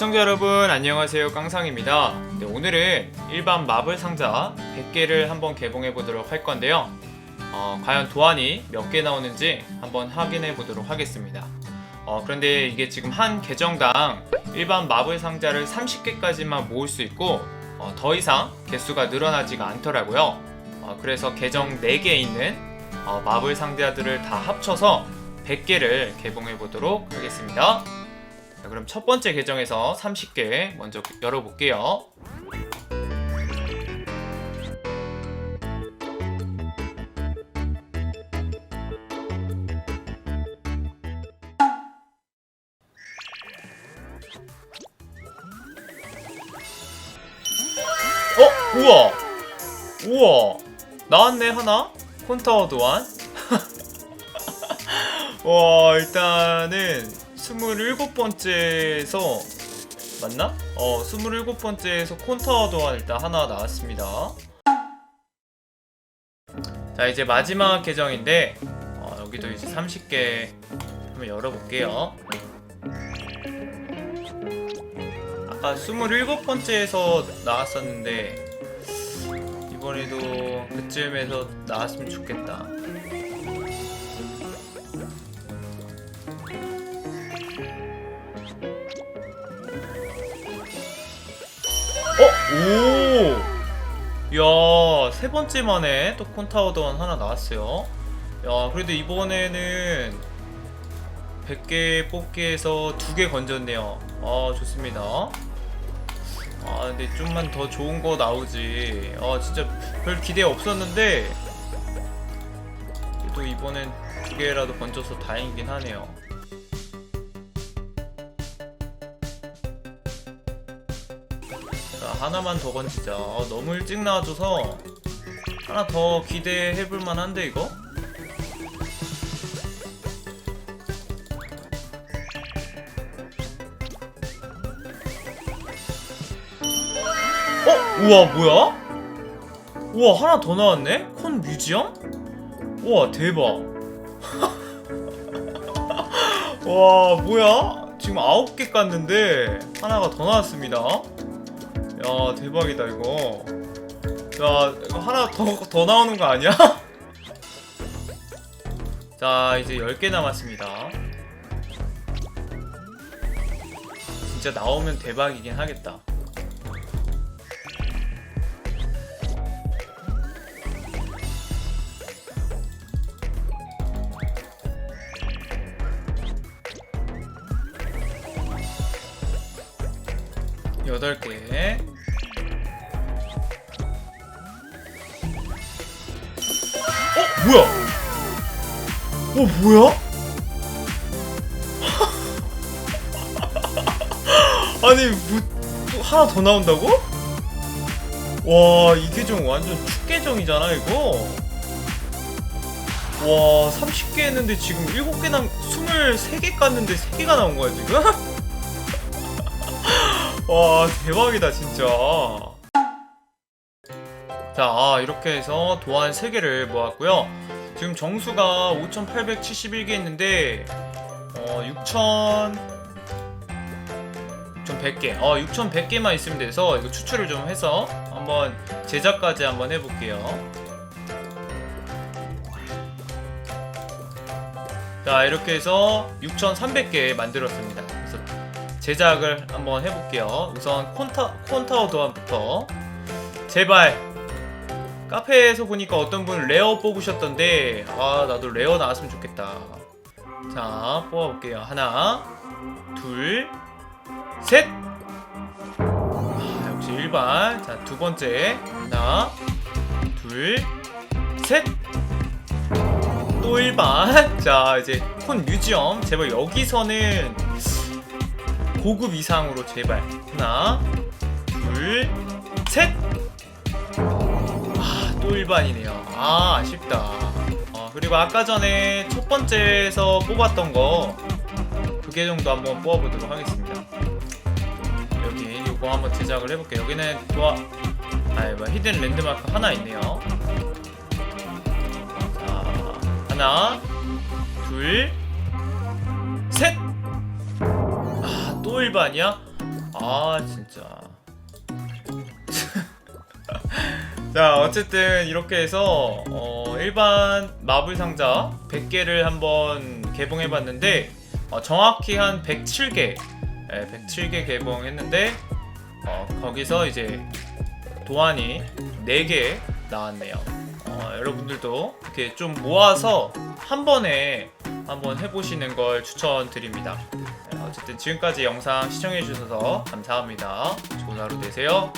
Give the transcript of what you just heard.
시청자 여러분 안녕하세요. 깡상입니다. 네, 오늘은 일반 마블 상자 100개를 한번 개봉해 보도록 할 건데요. 어, 과연 도안이 몇 개 나오는지 한번 확인해 보도록 하겠습니다. 어, 그런데 이게 지금 한 계정당 일반 마블 상자를 30개까지만 모을 수 있고 어, 더 이상 개수가 늘어나지가 않더라고요. 어, 그래서 계정 4개 있는 어, 마블 상자들을 다 합쳐서 100개를 개봉해 보도록 하겠습니다 자, 그럼 첫 번째 계정에서 30개 먼저 열어볼게요. 어? 우와! 우와! 나왔네, 하나? 콘타워 도안? 와, 일단은 27번째에서 맞나? 어, 27번째에서 콘타워 도안 일단 하나 나왔습니다. 자, 이제 마지막 계정인데 어, 여기도 이제 30개 한번 열어볼게요. 아까 27번째에서 나왔었는데 이번에도 그쯤에서 나왔으면 좋겠다. 오! 야, 세 번째 만에 또 콘타워던 하나 나왔어요. 야, 그래도 이번에는 100개 뽑기에서 두개 건졌네요. 아, 좋습니다. 아, 근데 좀만 더 좋은 거 나오지. 아, 진짜 별 기대 없었는데, 그래도 이번엔 두 개라도 건져서 다행이긴 하네요. 하나만 더 건지자. 어, 너무 일찍 나와줘서 하나 더 기대해볼 만한데 이거? 어? 우와 뭐야? 우와 하나 더 나왔네? 콘 뮤지엄? 우와 대박 와 뭐야? 지금 아홉 개 깠는데 하나가 더 나왔습니다 야 대박이다 이거. 야 이거 하나 더, 더 나오는 거 아니야? 자 이제 10개 남았습니다. 진짜 나오면 대박이긴 하겠다 여덟 개. 어 뭐야? 어 뭐야? 아니 뭐또 하나 더 나온다고? 와이 계정 완전 축계정이잖아 이거. 와 30개 했는데 지금 7개 남 23개 깠는데 3개가 나온 거야 지금? 와 대박이다 진짜. 자 아, 이렇게 해서 도안 3개를 모았고요. 지금 정수가 5871개 있는데 어 6000 6100개. 어 6100개만 있으면 돼서 이거 추출을 좀 해서 한번 제작까지 한번 해볼게요. 자 이렇게 해서 6300개 만들었습니다 제작을 한번 해볼게요. 우선 콘타, 콘타워 도안부터. 제발. 카페에서 보니까 어떤 분 레어 뽑으셨던데 아 나도 레어 나왔으면 좋겠다. 자 뽑아볼게요. 하나 둘셋. 아, 역시 일반. 자 두 번째. 하나 둘셋. 또 일반. 자 이제 콘 뮤지엄. 제발 여기서는 고급 이상으로 제발. 하나 둘셋! 아, 또 일반이네요. 아 아쉽다. 어, 그리고 아까 전에 첫 번째에서 뽑았던 거 두 개 정도 한번 뽑아보도록 하겠습니다. 여기 이거 한번 제작을 해볼게요. 여기는 도아 아니 뭐 히든 랜드마크 하나 있네요. 자 하나 둘 일반이야? 아 진짜 자 어쨌든 이렇게 해서 어, 일반 마블 상자 100개를 한번 개봉해봤는데 어, 정확히 한 107개 107개 개봉했는데 어, 거기서 이제 도안이 4개 나왔네요 어, 여러분들도 이렇게 좀 모아서 한 번에 한번 해보시는 걸 추천드립니다. 네, 어쨌든 지금까지 영상 시청해주셔서 감사합니다. 좋은 하루 되세요